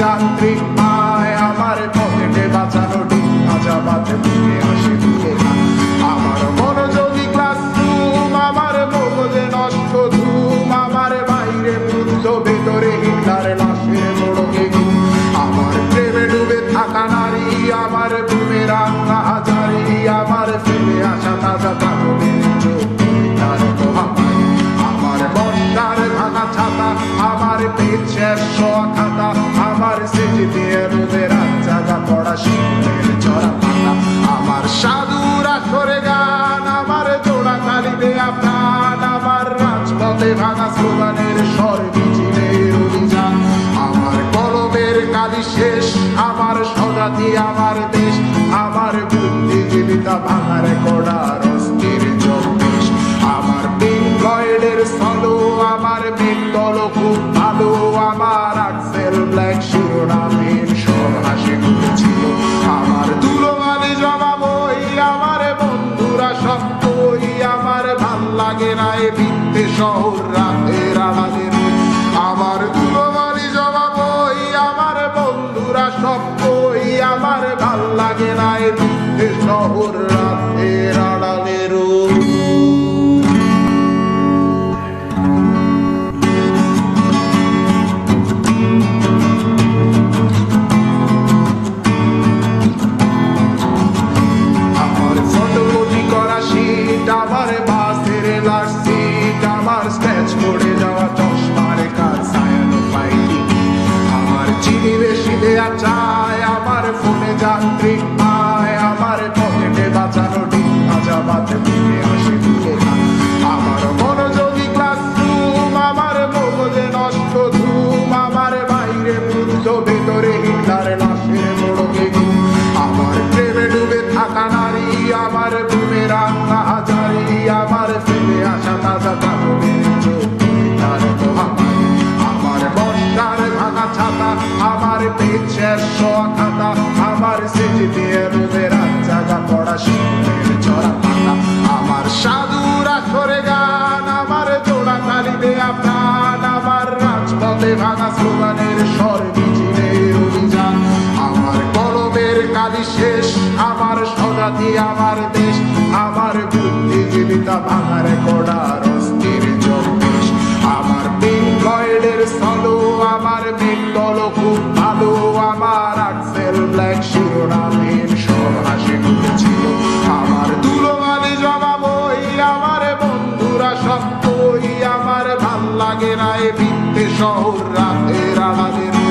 যান্ত্রিক পায় আমার পকেটে বাঁচানো ডিম ভাজা বাতে বুকে আসে আমার মন যদি ক্লাস রুম আমার মগজে নষ্ট, ধুম, আমার বাইরে বুদ্ধ ভেতরে হিটলার লাশের মোড়কে পেছের শোয়া খাতা আমার সেজে দিয়ে রোদের জায়গা পড়া চড়া পাতা। আমার সাধুরা করে গান, আমার জোড়া দেয়া প্রাণ, আমার রাজপথে ভাঙা স্লোগানের অভিযান। আমার কলমের কালি শেষ, আমার আমার দেশ, আমার বুদ্ধিজীবিতা ভাঙার কড়ার শহর রাতের রই। আমার দুলোমালি জমা বই, আমার বন্ধুরা সব বই, আমার ভালো লাগে না শহর রাতের আড়ালে ভেতরে হিটলার লাশের মোড়কে আমার প্রেমে ডুবে থাকা নারী, আমার হাজারি, আমার আসা তাজা মহামারী আমার আমার আমার আমার সাধুরা করে গান, আমার জোড়া দেয়া প্রাণ আমার রাজপথে ভাঙা স্লোগানের আমার স্বজাতি আমার দেশ, আমার বুদ্ধিজীবিতা ভাঙার কড়ার অস্থির চব্বিশ আমার পিঙ্ক ফ্লয়েডের সলো আমার পিঙ্গল খুব ভালো, আমার আক্সেল ব্ল্যাক শিরোনামের সব হাসি আমার দুলোমালি জমা বই আমার বন্ধুরা সব বই আমার ভালো লাগে না এ ভিত্তে শহর রাতের আড়ালে